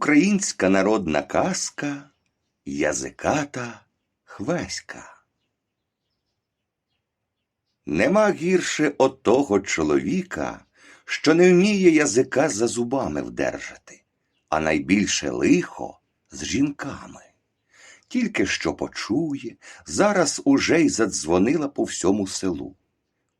Українська народна казка Язиката Хвеська. Нема гірше от того чоловіка, що не вміє язика за зубами вдержати, а найбільше лихо з жінками. Тільки що почує, зараз уже й задзвонила по всьому селу.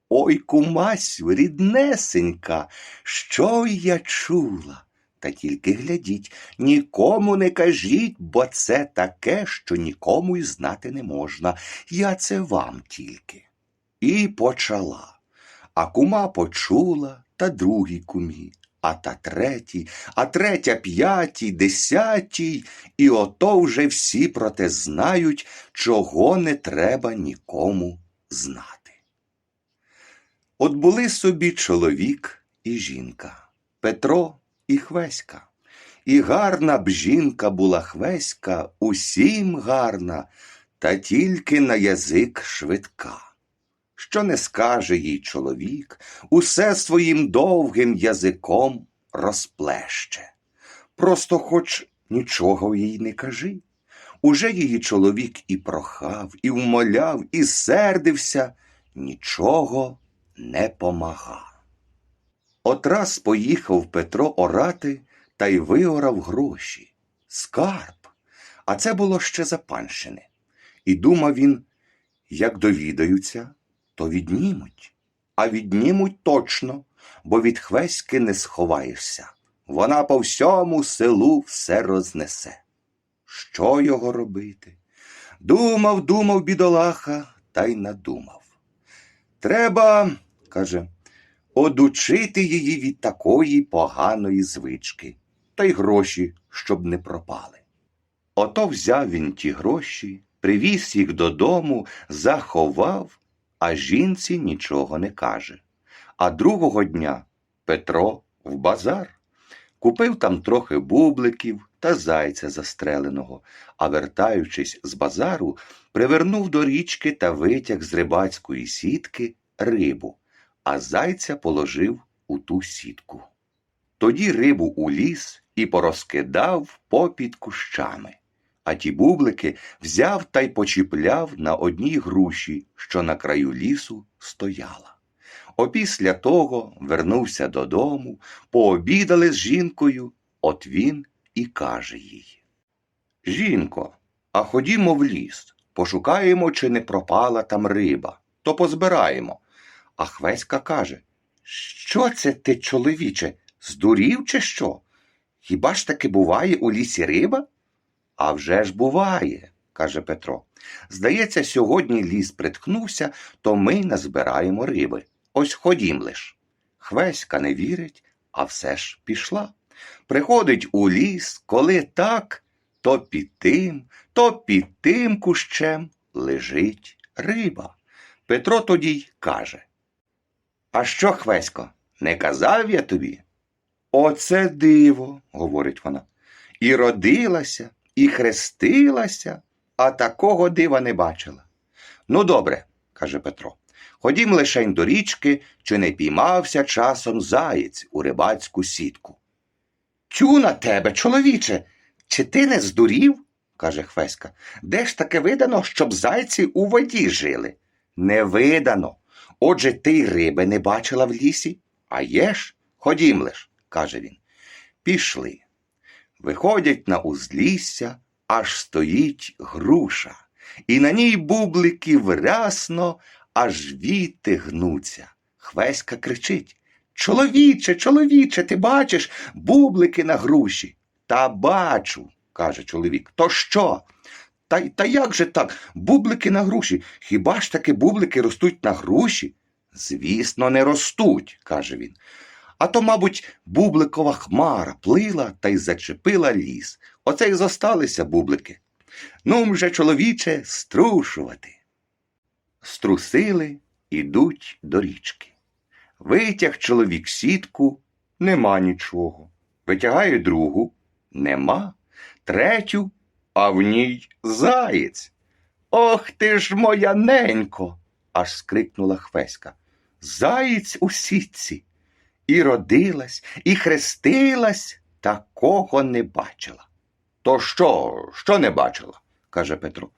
Ой, кумасю, ріднесенька, що я чула? Та тільки глядіть, нікому не кажіть, бо це таке, що нікому й знати не можна. Я це вам тільки. І почала. А кума почула, та другій кумі, а та третій, а третя п'ятій, десятій, і ото вже всі про те знають, чого не треба нікому знати. От були собі чоловік і жінка, Петро і Хвеська. І гарна б жінка була Хвеська, усім гарна, та тільки на язик швидка. Що не скаже їй чоловік, усе своїм довгим язиком розплеще. Просто хоч нічого їй не кажи. Уже її чоловік і прохав, і вмоляв, і сердився, нічого не помага. От раз поїхав Петро орати та й виорав гроші. Скарб. А це було ще за панщини. І думав він, як довідаються, то віднімуть. А віднімуть точно, бо від хвеськи не сховаєшся. Вона по всьому селу все рознесе. Що його робити? Думав, думав бідолаха, та й надумав. Треба, каже, одучити її від такої поганої звички, та й гроші, щоб не пропали. Ото взяв він ті гроші, привіз їх додому, заховав, а жінці нічого не каже. А другого дня Петро в базар. Купив там трохи бубликів та зайця застреленого, а вертаючись з базару, привернув до річки та витяг з рибацької сітки рибу, а зайця положив у ту сітку. Тоді рибу уліз і порозкидав попід кущами, а ті бублики взяв та й почіпляв на одній груші, що на краю лісу стояла. Опісля того вернувся додому, пообідали з жінкою, от він і каже їй. Жінко, а ходімо в ліс, пошукаємо, чи не пропала там риба, то позбираємо. А Хвеська каже Що це ти, чоловіче, здурів чи що? Хіба ж таки буває у лісі риба? А вже ж буває, каже Петро. Здається, сьогодні ліс приткнувся, то ми назбираємо риби. Ось ходім лиш. Хвеська не вірить, а все ж пішла. Приходить у ліс, коли так, то під тим, то під тим кущем лежить риба. Петро тоді й каже. А що, Хвесько, не казав я тобі? Оце диво, говорить вона. І родилася, і хрестилася, а такого дива не бачила. Ну, добре, каже Петро. Ходім лишень до річки, чи не піймався часом заєць у рибацьку сітку. Тю на тебе, чоловіче, чи ти не здурів? каже Хвеська. Де ж таке видано, щоб зайці у воді жили? Не видано. Отже, ти й риби не бачила в лісі? А є ж? Ходім лиш, каже він. Пішли. Виходять на узлісся, аж стоїть груша, і на ній бубликів рясно, аж віти гнуться. Хвеська кричить Чоловіче, чоловіче, ти бачиш бублики на груші? Та бачу, каже чоловік. То що? Та, та як же так? Бублики на груші. Хіба ж таки бублики ростуть на груші? Звісно, не ростуть, каже він. А то, мабуть, бубликова хмара плила та й зачепила ліс. Оце й зосталися бублики. Ну, вже, чоловіче, струшувати. Струсили, ідуть до річки. Витяг чоловік сітку, нема нічого. Витягає другу, нема, третю, а в ній заєць. Ох ти ж моя ненько, аж скрикнула Хвеська. Заєць у сітці. І родилась, і хрестилась, такого не бачила. То що, що не бачила? каже Петро.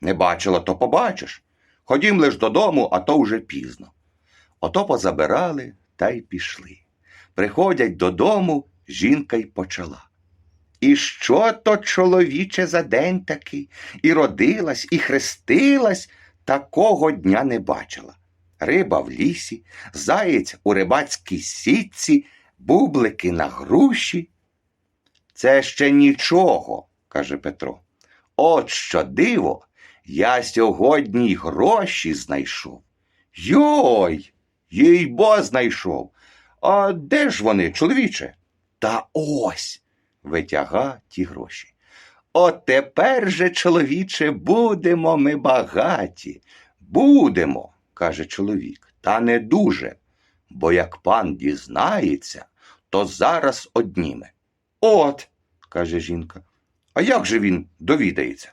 Не бачила, то побачиш. Ходім лиш додому, а то вже пізно. Ото позабирали та й пішли. Приходять додому, жінка й почала. І що то чоловіче за день такий? І родилась, і хрестилась, такого дня не бачила. Риба в лісі, заєць у рибацькій сітці, бублики на груші. Це ще нічого, каже Петро. От що диво, я сьогодні й гроші знайшов. Йой, їй бо знайшов. А де ж вони, чоловіче? Та ось витяга ті гроші. От тепер же, чоловіче, будемо ми багаті. Будемо, каже чоловік, та не дуже, бо як пан дізнається, то зараз одніме. От, каже жінка, а як же він довідається?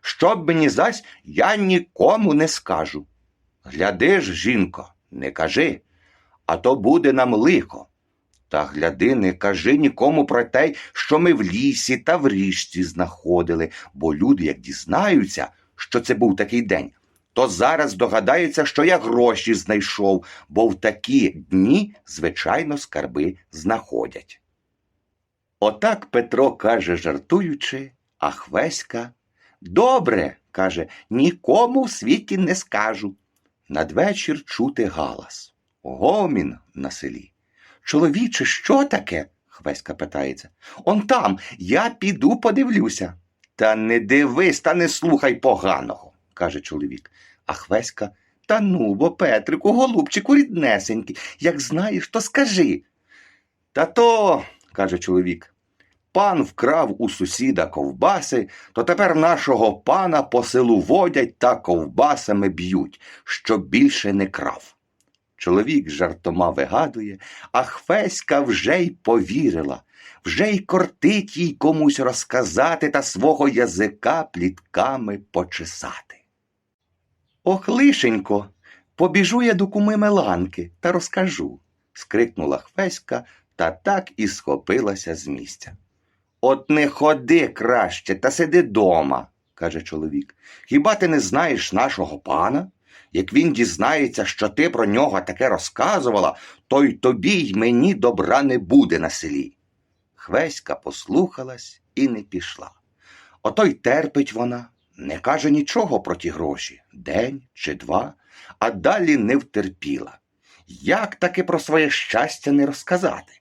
Щоб мені зась я нікому не скажу. Гляди ж, жінко, не кажи, а то буде нам лихо. Та гляди, не кажи нікому про те, що ми в лісі та в річці знаходили, бо люди, як дізнаються, що це був такий день, то зараз догадаються, що я гроші знайшов, бо в такі дні, звичайно, скарби знаходять. Отак Петро каже, жартуючи, а Хвеська Добре, каже, нікому в світі не скажу. Надвечір чути галас. Гомін на селі. Чоловіче, що таке? Хвеська питається. Он там, я піду подивлюся. Та не дивись, та не слухай поганого, каже чоловік. А Хвеська, та ну, бо Петрику, голубчику ріднесенький, як знаєш, то скажи. Та то, каже чоловік, пан вкрав у сусіда ковбаси, то тепер нашого пана по селу водять та ковбасами б'ють, щоб більше не крав. Чоловік жартома вигадує, а Хвеська вже й повірила, вже й кортить їй комусь розказати та свого язика плітками почесати. Ох, лишенько, побіжу я до куми Меланки та розкажу, скрикнула Хвеська та так і схопилася з місця. От не ходи краще та сиди дома, каже чоловік. Хіба ти не знаєш нашого пана? Як він дізнається, що ти про нього таке розказувала, то й тобі й мені добра не буде на селі. Хвеська послухалась і не пішла. Ото й терпить вона, не каже нічого про ті гроші день чи два, а далі не втерпіла. Як таки про своє щастя не розказати?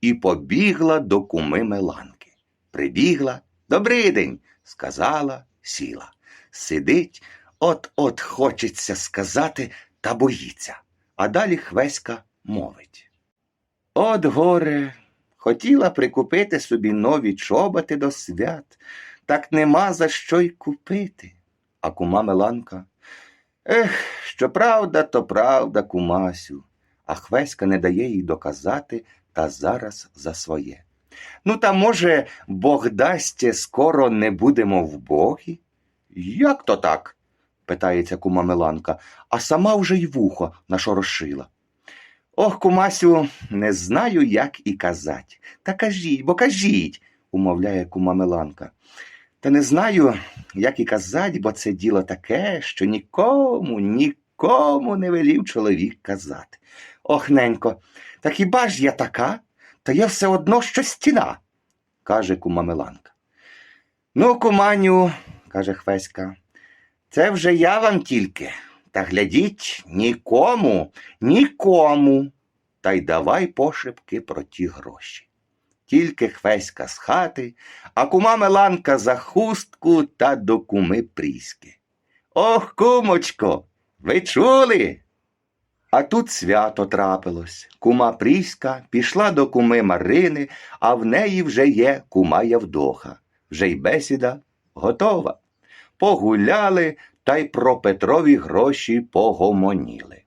І побігла до куми Меланки. Прибігла, добрий день, сказала, сіла. Сидить, от-от хочеться сказати, та боїться. А далі Хвеська мовить. От горе, хотіла прикупити собі нові чоботи до свят, так нема за що й купити. А кума Меланка. Ех, що правда, то правда, кумасю. А Хвеська не дає їй доказати та зараз за своє. Ну, та, може, Бог дасть, скоро не будемо в Богі? Як то так? Питається кума Меланка, а сама вже й вухо нашорошила. Ох, кумасю, не знаю, як і казать. Та кажіть, бо кажіть, умовляє кума Меланка. Та не знаю, як і казать, бо це діло таке, що нікому, нікому не велів чоловік казати. Ох, ненько, та хіба ж я така? Та я все одно що стіна, каже кума Меланка. Ну, куманю, каже Хвеська, це вже я вам тільки. Та глядіть, нікому, нікому. Та й давай пошепки про ті гроші. Тільки Хвеська з хати, а кума Меланка за хустку та до куми Пріськи. Ох, кумочко, ви чули? А тут свято трапилось. Кума Пріська пішла до куми Марини, а в неї вже є кума Явдоха. Вже й бесіда готова. Погуляли та й про Петрові гроші погомоніли.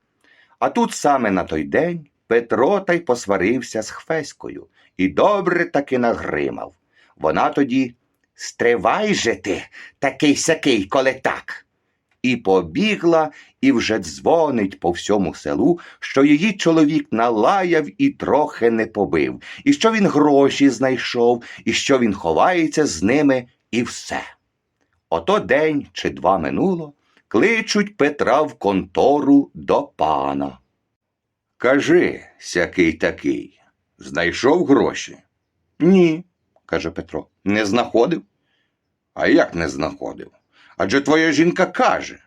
А тут саме на той день Петро та й посварився з Хвеською і добре таки нагримав. Вона тоді стривай же ти, такий сякий, коли так. і побігла, і вже дзвонить по всьому селу, що її чоловік налаяв і трохи не побив, і що він гроші знайшов, і що він ховається з ними, і все. Ото день чи два минуло, кличуть Петра в контору до пана. Кажи, сякий такий, знайшов гроші? Ні, каже Петро, не знаходив. А як не знаходив? Адже твоя жінка каже.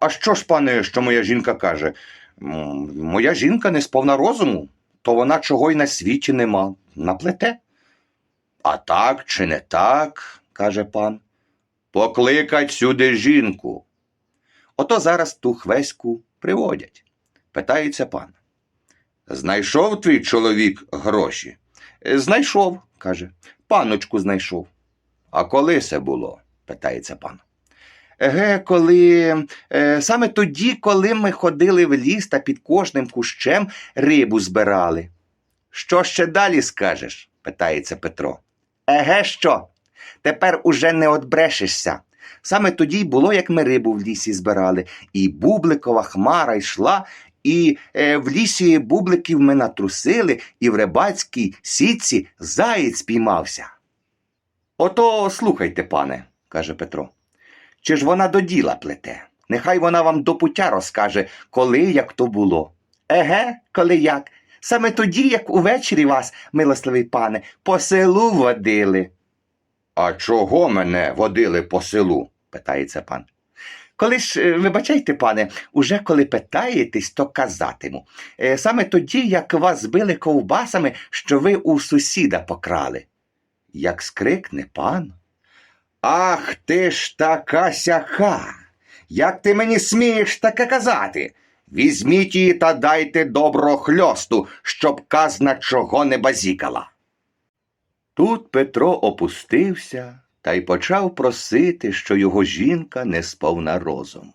А що ж, пане, що моя жінка каже? Моя жінка не сповна розуму, то вона чого й на світі нема, наплете. А так чи не так, каже пан. Покликать сюди жінку. Ото зараз ту хвеську приводять. Питається пан. Знайшов твій чоловік гроші? «Е, Знайшов, каже. Паночку знайшов. А коли це було? питається пан. Еге, коли е, саме тоді, коли ми ходили в ліс та під кожним кущем рибу збирали. Що ще далі скажеш? питається Петро. Еге, що? Тепер уже не отбрешешся. Саме тоді й було, як ми рибу в лісі збирали, і бубликова хмара йшла, і е, в лісі бубликів ми натрусили, і в рибацькій сітці заєць піймався. Ото слухайте, пане, каже Петро. Чи ж вона до діла плете? Нехай вона вам до пуття розкаже, коли як то було. Еге, коли як. Саме тоді, як увечері вас, милостивий пане, по селу водили. А чого мене водили по селу? питається пан. Коли ж, е, вибачайте, пане, уже коли питаєтесь, то казатиму. Е, Саме тоді, як вас збили ковбасами, що ви у сусіда покрали. Як скрикне пан. Ах ти ж така сяка! Як ти мені смієш таке казати? Візьміть її та дайте доброго хльосту, щоб казна чого не базікала. Тут Петро опустився та й почав просити, що його жінка не сповна розуму.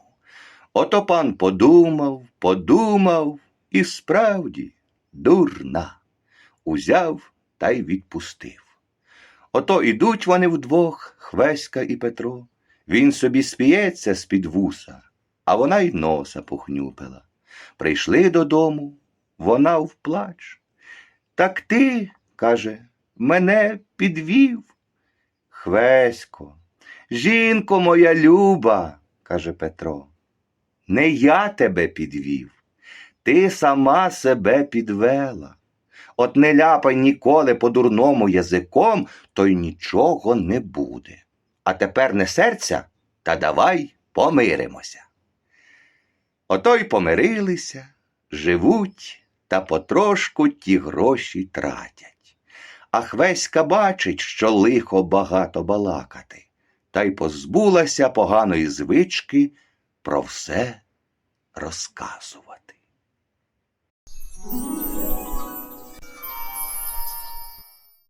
Ото пан подумав, подумав і справді дурна. Узяв та й відпустив. Ото ідуть вони вдвох, Хвеська і Петро. Він собі сміється з-під вуса, а вона й носа похнюпила. Прийшли додому, вона вплач. Так ти, каже, мене підвів. Хвесько, жінко моя люба, каже Петро, не я тебе підвів, ти сама себе підвела. От не ляпай ніколи по дурному язиком, то й нічого не буде. А тепер не серця, та давай помиримося. Ото й помирилися, живуть та потрошку ті гроші тратять а Хвеська бачить, що лихо багато балакати, та й позбулася поганої звички про все розказувати.